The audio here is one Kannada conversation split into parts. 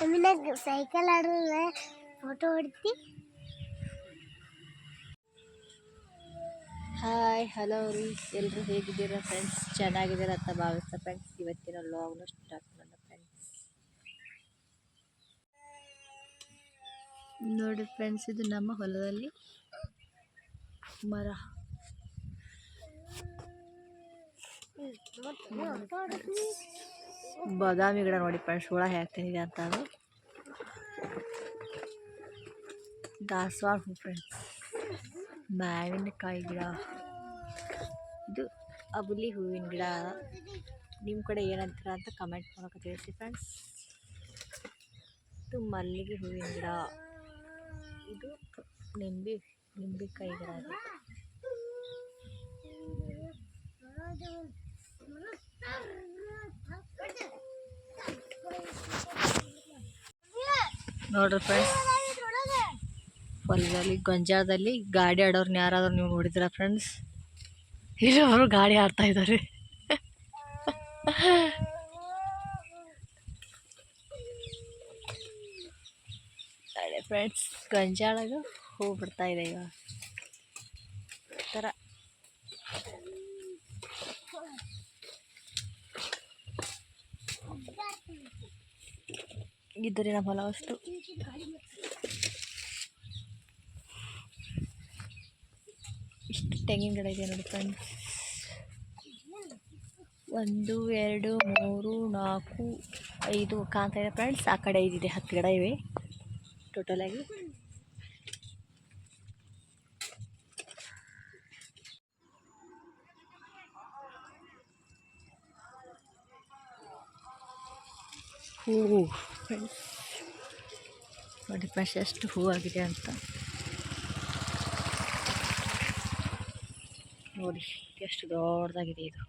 ಸೈಕಲ್ ಆಡಿದ್ರೆ ಫೋಟೋ ಹೊಡ್ತಿ. ಹಾಯ್ ಹಲೋ ರೀ. ಎಲ್ಲರೂ ಹೇಗಿದ್ದೀರಾ ಫ್ರೆಂಡ್ಸ್ ಚೆನ್ನಾಗಿದ್ದೀರಾ ಅಂತ ಭಾವಿಸ್ತಾ ಫ್ರೆಂಡ್ಸ್ ಇವತ್ತಿನ ಲಾಗ್ನ ಸ್ಟಾರ್ಟ್ ಮಾಡೋಣ ಫ್ರೆಂಡ್ಸ್ ನೋಡಿ ಫ್ರೆಂಡ್ಸ್ ಇದು ನಮ್ಮ ಹೊಲದಲ್ಲಿ ಮರ. ಬಾದಾಮಿ ಗಿಡ ನೋಡಿ ಫ್ರೆಂಡ್ಸ್ ಹುಳ ಹಾಕ್ತೀನಿ ಅಂತ ಅದು. ದಾಸವಾಳ ಹೂ ಫ್ರೆಂಡ್ಸ್ ಮಾವಿನಕಾಯಿ ಗಿಡ. ಇದು ಅಬುಲಿ ಹೂವಿನ ಗಿಡ. ನಿಮ್ಮ ಕಡೆ ಏನಂತೀರ ಅಂತ ಕಮೆಂಟ್ ಮೂಲಕ ತಿಳಿಸಿ ಫ್ರೆಂಡ್ಸ್ ಇದು ಮಲ್ಲಿಗೆ ಹೂವಿನ ಗಿಡ. ಇದು ನಿಂಬೆ ನಿಂಬೆಕಾಯಿ ಗಿಡ ನೋಡ್ರಿ ಫ್ರೆಂಡ್ಸ್ ಹೊಲದಲ್ಲಿ ಗೊಂಜಾಳದಲ್ಲಿ ಗಾಡಿ ಆಡೋರ್ನ ಯಾರಾದ್ರೂ ನೀವು ನೋಡಿದಿರ ಫ್ರೆಂಡ್ಸ್ ಇಲ್ಲಿ ಅವರು ಗಾಡಿ ಆಡ್ತಾ ಇದ್ದಾರೆ. ಫ್ರೆಂಡ್ಸ್ ಗಂಜಾಳಾಗ ಹೂ ಬಿಡ್ತಾ ಇದೆ ಇವಾಗ ಥರ ಇದ್ದರೆ ನಮ್ಮ ಹೊಲ ಅಷ್ಟು. ತೆಂಗಿನ ಗಿಡ ಇದೆ ನೋಡಿ ಫ್ರೆಂಡ್ಸ್. ಒಂದು ಎರಡು ಮೂರು ನಾಲ್ಕು ಐದು ಕಾಣ್ತಾ ಇದೆ ಫ್ರೆಂಡ್ಸ್. ಆ ಕಡೆ ಐದಿದೆ ಹತ್ತು ಗಿಡ ಇವೆ ಟೋಟಲಾಗಿ ಹೂವು. ಫ್ರೆಂಡ್ಸ್ ನೋಡಿ ಫ್ರೆಂಡ್ಸ್ ಎಷ್ಟು ಹೂವಾಗಿದೆ ಅಂತ. ನೋಡಿ, ಎಷ್ಟು ದೊಡ್ಡದಾಗಿದೆ ಇದು.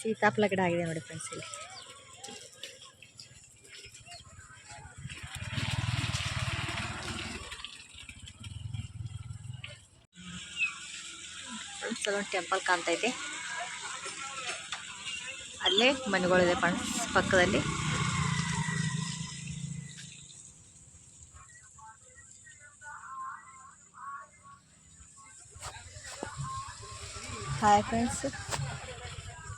ಸೀತಾಫಲ ಗಿಡ ಆಗಿದೆ ನೋಡಿ ಫ್ರೆಂಡ್ಸ್ ಇಲ್ಲಿ. ಫ್ರೆಂಡ್ಸ್ ಅಲ್ಲೊಂದು ಟೆಂಪಲ್ ಕಾಣ್ತಾ ಇದೆ. ಅಲ್ಲೇ ಮನೆಗಳಿದೆ ಫ್ರೆಂಡ್ಸ್ ಪಕ್ಕದಲ್ಲಿ. ಹಾಯ್ ಫ್ರೆಂಡ್ಸ್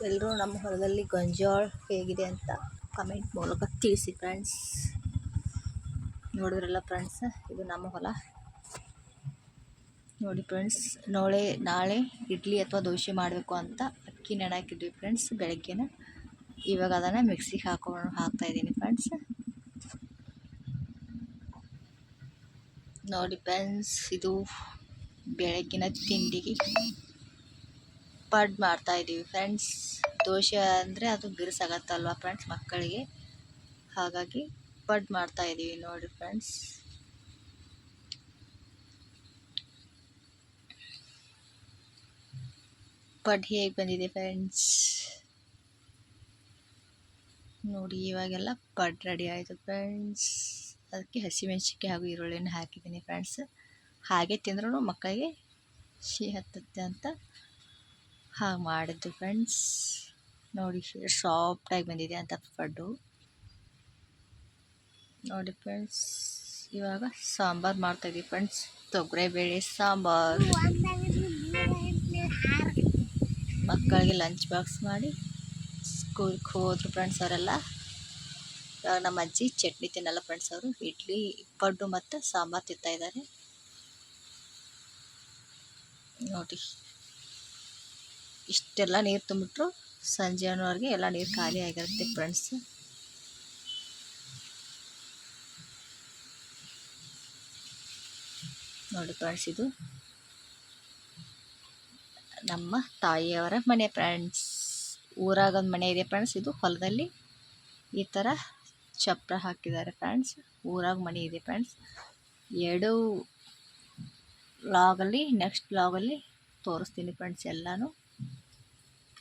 ಎಲ್ಲರೂ ನಮ್ಮ ಹೊಲದಲ್ಲಿ ಗೊಂಜಾಳ ಹೇಗಿದೆ ಅಂತ ಕಮೆಂಟ್ ಮೂಲಕ ತಿಳಿಸಿ ಫ್ರೆಂಡ್ಸ್ ನೋಡಿದ್ರಲ್ಲ ಫ್ರೆಂಡ್ಸ್ ಇದು ನಮ್ಮ ಹೊಲ. ನೋಡಿ ಫ್ರೆಂಡ್ಸ್ ನೋಳೆ, ನಾಳೆ ಇಡ್ಲಿ ಅಥವಾ ದೋಸೆ ಮಾಡಬೇಕು ಅಂತ ಅಕ್ಕಿ ನೆನೆ ಹಾಕಿದ್ವಿ ಫ್ರೆಂಡ್ಸ್ ಬೆಳಗ್ಗೆನ. ಇವಾಗ ಅದನ್ನು ಮಿಕ್ಸಿಗೆ ಹಾಕೊಂಡು ಹಾಕ್ತಾ ಇದ್ದೀನಿ ಫ್ರೆಂಡ್ಸ್ ನೋಡಿ ಫ್ರೆಂಡ್ಸ್ ಇದು ಬೆಳಗ್ಗಿನ ತಿಂಡಿಗೆ ಪಡ್ ಮಾಡ್ತಾ ಇದ್ದೀವಿ ಫ್ರೆಂಡ್ಸ್ ದೋಸೆ ಅಂದರೆ ಅದು ಬಿರುಸಾಗತ್ತಲ್ವ ಫ್ರೆಂಡ್ಸ್ ಮಕ್ಕಳಿಗೆ? ಹಾಗಾಗಿ ಪಡ್ ಮಾಡ್ತಾ ಇದ್ದೀವಿ ನೋಡಿ ಫ್ರೆಂಡ್ಸ್ ಪಡ್ ಹೇಗೆ ಬಂದಿದೆ ಫ್ರೆಂಡ್ಸ್ ನೋಡಿ, ಇವಾಗೆಲ್ಲ ಪಡ್ ರೆಡಿ ಆಯಿತು ಫ್ರೆಂಡ್ಸ್ ಅದಕ್ಕೆ ಹಸಿಮೆಣ್ಸಿನ್ಕಾಯಿ ಹಾಗೂ ಈರುಳ್ಳಿನ ಹಾಕಿದ್ದೀನಿ ಫ್ರೆಂಡ್ಸ್ ಹಾಗೆ ತಿಂದ್ರೂ ಮಕ್ಕಳಿಗೆ ಸಿಹಿ ಹತ್ತುತ್ತೆ ಅಂತ ಹಾಗೆ ಮಾಡಿದ್ದು ಫ್ರೆಂಡ್ಸ್ ನೋಡಿ ಸಾಫ್ಟಾಗಿ ಬಂದಿದೆ ಅಂತ ಪಡ್ಡು. ನೋಡಿ ಫ್ರೆಂಡ್ಸ್ ಇವಾಗ ಸಾಂಬಾರು ಮಾಡ್ತಾಯಿದ್ದೀವಿ ಫ್ರೆಂಡ್ಸ್ ತೊಗರೆಬೇಳೆ ಸಾಂಬಾರು. ಮಕ್ಕಳಿಗೆ ಲಂಚ್ ಬಾಕ್ಸ್ ಮಾಡಿ ಸ್ಕೂಲ್ಗೆ ಹೋದ್ರು ಫ್ರೆಂಡ್ಸ್ ಅವರೆಲ್ಲ. ಇವಾಗ ನಮ್ಮ ಅಜ್ಜಿ ಚಟ್ನಿ ತಿನ್ನಲ್ಲ ಫ್ರೆಂಡ್ಸ್ ಅವರು. ಇಡ್ಲಿ ಪಡ್ಡು ಮತ್ತು ಸಾಂಬಾರು ತಿಂತಾಯಿದ್ದಾರೆ ನೋಡಿ ಇಷ್ಟೆಲ್ಲ ನೀರು ತುಂಬಿಟ್ರು ಸಂಜೆ ಅನ್ನೋವರೆಗೆ ಎಲ್ಲ ನೀರು ಖಾಲಿ ಆಗಿರುತ್ತೆ ಫ್ರೆಂಡ್ಸ್ ನೋಡಿ ಫ್ರೆಂಡ್ಸ್ ಇದು ನಮ್ಮ ತಾಯಿಯವರ ಮನೆ ಫ್ರೆಂಡ್ಸ್ ಊರಾಗ ಮನೆ ಇದೆ ಫ್ರೆಂಡ್ಸ್ ಇದು ಹೊಲದಲ್ಲಿ. ಈ ಥರ ಚಪ್ರ ಹಾಕಿದ್ದಾರೆ ಫ್ರೆಂಡ್ಸ್ ಊರಾಗ ಮನೆ ಇದೆ ಫ್ರೆಂಡ್ಸ್ ಎರಡು ಲಾಗಲ್ಲಿ ನೆಕ್ಸ್ಟ್ ಲಾಗಲ್ಲಿ ತೋರಿಸ್ತೀನಿ ಫ್ರೆಂಡ್ಸ್ ಎಲ್ಲನೂ.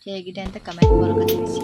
ಹೇಗಿದೆ ಅಂತ ಕಮೆಂಟ್ ಮೂಲಕ ತಿಳಿಸಿ